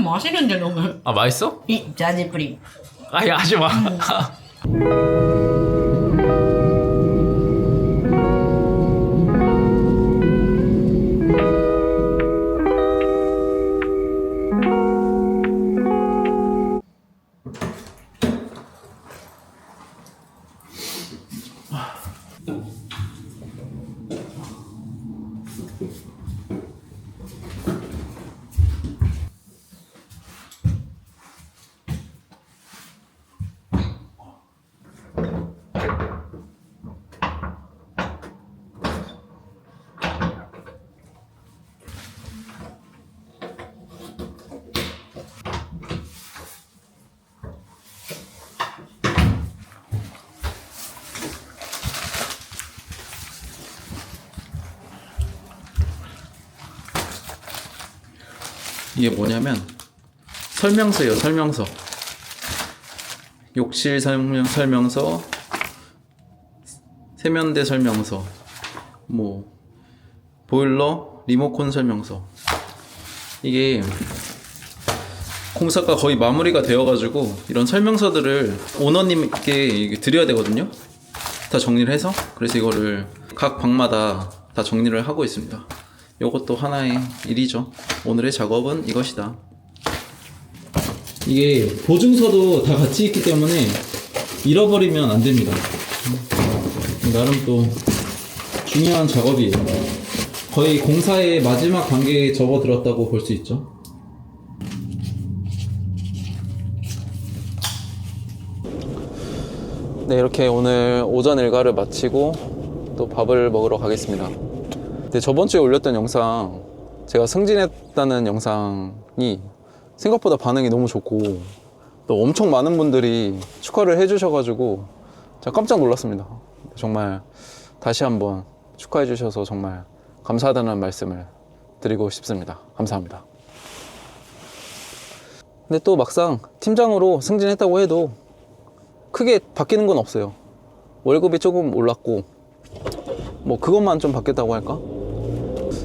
맛있는데 너무. 아 맛있어? 이 자지 뿌리. 아니 하지 마. 이게 뭐냐면 설명서예요 설명서. 욕실 설명, 설명서 세면대 설명서 뭐 보일러 리모컨 설명서. 이게 공사가 거의 마무리가 되어가지고 이런 설명서들을 오너님께 드려야 되거든요. 다 정리를 해서. 그래서 이거를 각 방마다 다 정리를 하고 있습니다 이것도 하나의 일이죠. 오늘의 작업은 이것이다. 이게 보증서도 다 같이 있기 때문에 잃어버리면 안 됩니다. 나름 또 중요한 작업이에요. 거의 공사의 마지막 단계에 접어들었다고 볼 수 있죠. 네, 이렇게 오늘 오전 일과를 마치고 또 밥을 먹으러 가겠습니다. 근데 저번 주에 올렸던 영상, 제가 승진했다는 영상이 생각보다 반응이 너무 좋고 또 엄청 많은 분들이 축하를 해주셔가지고 제가 깜짝 놀랐습니다. 정말 다시 한번 축하해 주셔서 정말 감사하다는 말씀을 드리고 싶습니다. 감사합니다. 근데 또 막상 팀장으로 승진했다고 해도 크게 바뀌는 건 없어요. 월급이 조금 올랐고, 뭐 그것만 좀 바뀌었다고 할까?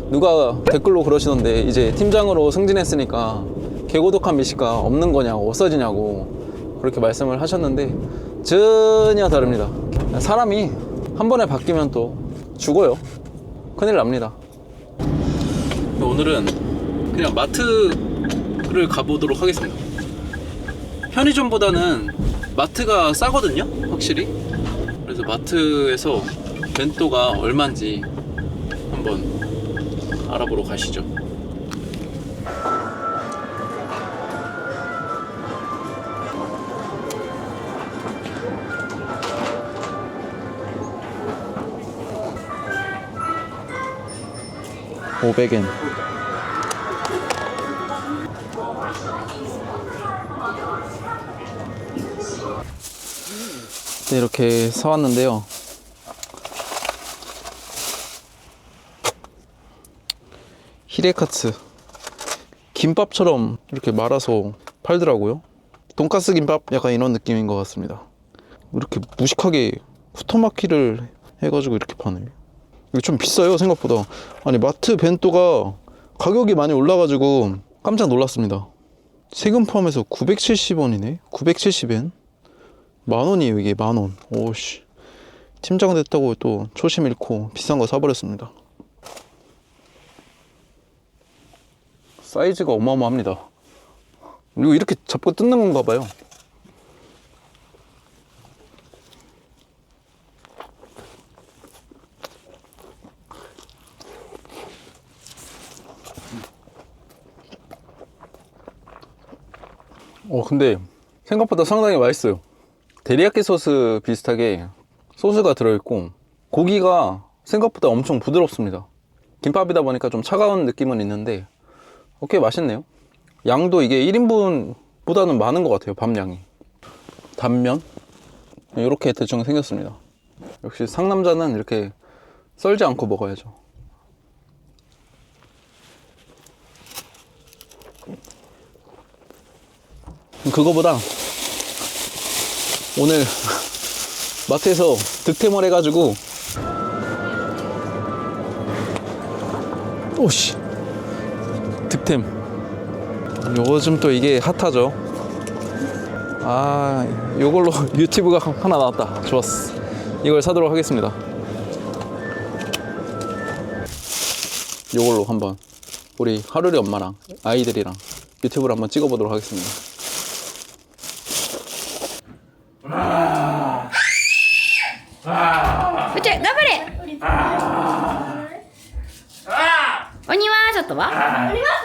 누가 댓글로 그러시던데, 이제 팀장으로 승진했으니까 개고독한 미식가 없는 거냐고, 없어지냐고, 그렇게 말씀을 하셨는데, 전혀 다릅니다. 사람이 한 번에 바뀌면 또 죽어요. 큰일 납니다. 오늘은 그냥 마트를 가보도록 하겠습니다. 편의점보다는 마트가 싸거든요 확실히 그래서 마트에서 벤또가 얼마인지 한번 알아보러 가시죠 (500엔) 네, 이렇게 사왔는데요. 히레카츠 김밥처럼 이렇게 말아서 팔더라고요. 돈가스 김밥 약간 이런 느낌인 것 같습니다. 이렇게 무식하게 후토마키를 해가지고 이렇게 파네. 이거 좀 비싸요 생각보다. 아니 마트 벤또가 가격이 많이 올라가지고 깜짝 놀랐습니다. 세금 포함해서 970원이네. 970엔. 만 원이에요 이게 만 원. 오씨 팀장 됐다고 또 초심 잃고 비싼 거 사버렸습니다. 사이즈가 어마어마합니다. 그리고 이렇게 잡고 뜯는 건가 봐요. 어 근데 생각보다 상당히 맛있어요. 데리야끼 소스 비슷하게 소스가 들어있고 고기가 생각보다 엄청 부드럽습니다. 김밥이다 보니까 좀 차가운 느낌은 있는데 어, 꽤 맛있네요. 양도 이게 1인분보다는 많은 것 같아요. 밥 양이. 단면 이렇게 대충 생겼습니다. 역시 상남자는 이렇게 썰지 않고 먹어야죠. 그거보다 오늘 마트에서 득템을 해가지고 오씨 득템 요즘 또 이게 핫하죠. 아, 요걸로 유튜브가 하나 나왔다. 좋았어. 이걸 사도록 하겠습니다. 요걸로 한번 우리 하루리 엄마랑 아이들이랑 유튜브를 한번 찍어보도록 하겠습니다. うちゃ頑張れ鬼はちょっとは頑張れう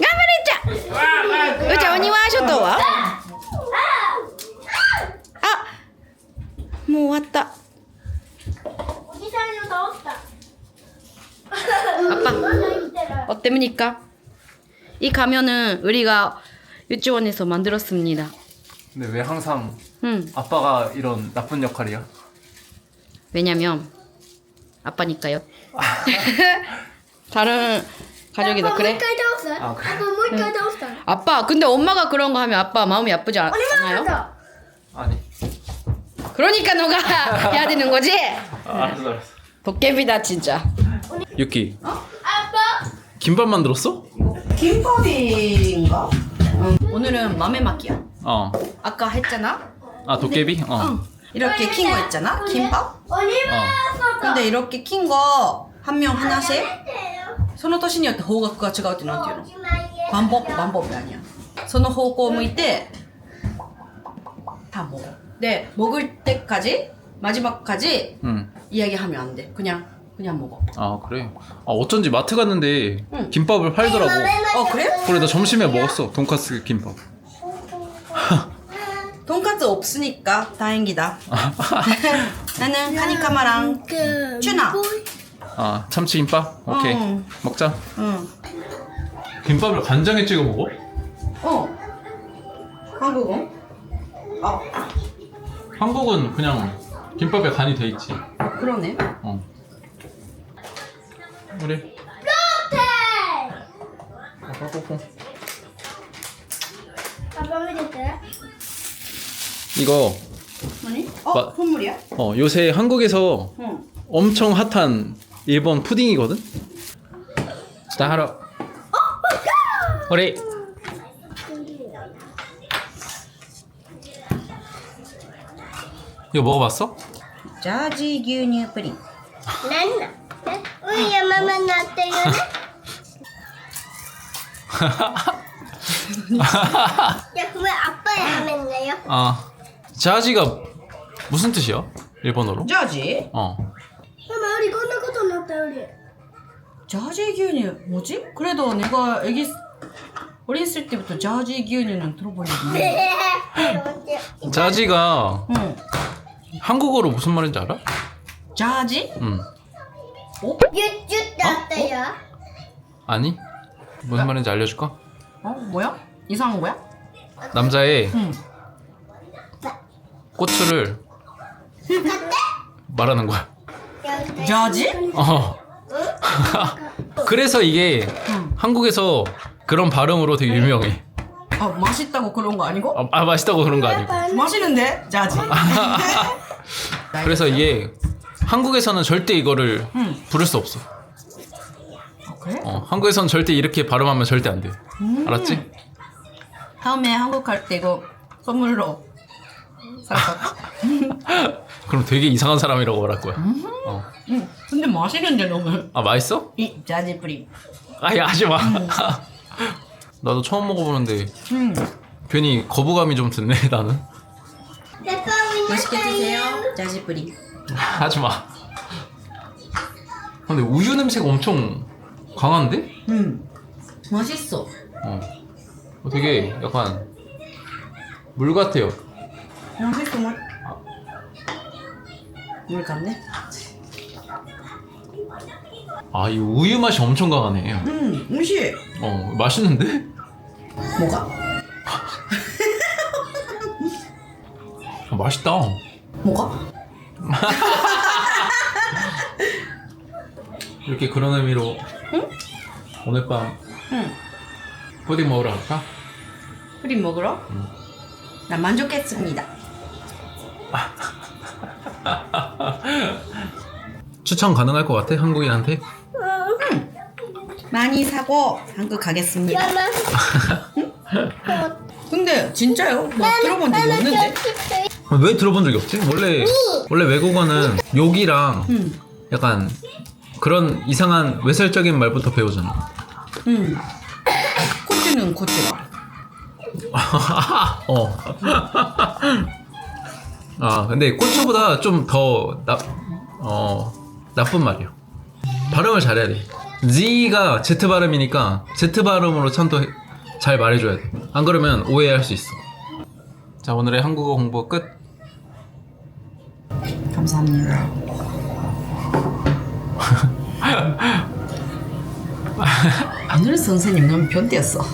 가메리자. 여자 언니와 하셨다 와. 아, 뭐 왔다. 우리 사이로 넣었다. 아빠. 어때입니까? 이 가면은 우리가 유치원에서 만들었습니다. 근데 왜 항상 응. 아빠가 이런 나쁜 역할이야? 왜냐면 아빠니까요. 다른 가족이 나 그래? 아, 그래? 아빠 물 뜯었어. 아빠 근데 엄마가 그런 거 하면 아빠 마음이 아프지 않아요? 얼마나 아니. 그러니까 너가 해야 되는 거지? 아, 알았어, 알았어. 도깨비다 진짜. 유키. 어? 아빠. 김밥 만들었어? 김밥인가? 오늘은 맘에 맡기야. 어. 아까 했잖아. 아 도깨비? 어. 이렇게 킨 거 있잖아. 김밥. パ。鬼は外。 근데 이렇게 킨 거 한 명 하나씩 その年によって方角が違うってなんていうの 반복 반복이 아니야. その方向を向いて다 먹어. 네 먹을 때까지 마지막까지 응. 이야기하면 안 돼. 그냥 그냥 먹어. 아, 그래. 아, 어쩐지 마트 갔는데 응. 김밥을 팔더라고. 어 그래? 그래, 나 점심에 먹었어. 돈까스 김밥. 돈까스 없으니까 다행이다. 나는 카니카마랑 튜나. 아, 참치 김밥? 오케이. 응. 먹자. 응. 김밥을 간장에 찍어 먹어? 어. 한국어? 아 한국은 그냥 김밥에 간이 돼 있지. 그러네. 어. 우리. 아빠 뽀뽀. 이거 뭐니? 어 마- 선물이야? 어, 요새 한국에서 응. 엄청 핫한 일본 푸딩이거든. 자, 하러. 우리. 이거 먹어봤어? 자지牛乳 프린. なんだ。え、うんやママになってるね。いや、ごめん、アッパやめんなよ。 아, 자지가 무슨 뜻이야? 일본어로? 저지? 어. 마을이 건널 것도 없다 우리. 자지 기운이 뭐지? 그래도 내가 애기 어린 있을 때부터 자지 기운이는 들어보니까. 자지가 응. 한국어로 무슨 말인지 알아? 자지? 응. 어? 유튜브 어? 나왔어요. 어? 아니? 무슨 말인지 알려줄까? 어? 뭐야? 이상한 거야? 남자의 응. 고추를 말하는 거야. 자지? 어. 그래서 이게 응. 한국에서 그런 발음으로 되게 유명해. 아 맛있다고 그런 거 아니고? 아, 아, 맛있다고 그런 거 아니고. 맛있는데 자지. 그래서 이게 한국에서는 절대 이거를 응. 부를 수 없어. 아, 그래? 어, 한국에서는 절대 이렇게 발음하면 절대 안 돼. 알았지? 다음에 한국 갈 때 이거 선물로 그럼 되게 이상한 사람이라고 말할 거야. 음. 어. 음, 근데 맛있는데 너무. 아 맛있어? 이 짜지 뿌리. 아니 하지 마. 음. 나도 처음 먹어보는데 음. 괜히 거부감이 좀 드네 나는. 맛있게 드세요. 짜지 뿌리. 하지 마. 근데 우유 냄새가 엄청 강한데? 음. 맛있어. 어, 어 되게 약간 물 같아요. 맛있어 물. 물 같네. 아, 이 우유 맛이 엄청 강하네. 응. 음식. 어, 맛있는데? 뭐가? 아, 맛있다. 뭐가? 이렇게 그런 의미로 오늘 밤 응. 푸딩 먹으러 갈까? 프린 먹으러? 나 만족했습니다. 추천 가능할 것 같아 한국인한테? 많이 사고 한국 가겠습니다. 근데 진짜요? 뭐 들어본 적이 없는데? 왜 들어본 적이 없지? 원래 원래 외국어는 욕이랑 응. 약간 그런 이상한 외설적인 말부터 배우잖아. 응. 코치는 코치라. 어. 아 근데 고추보다 좀 더 나, 어, 나쁜 말이야. 발음을 잘해야 돼. Z가 Z 발음이니까 Z 발음으로 참 더 잘 말해줘야 돼. 안 그러면 오해할 수 있어. 자 오늘의 한국어 공부 끝. 감사합니다. 오늘 선생님 너무 변태였어.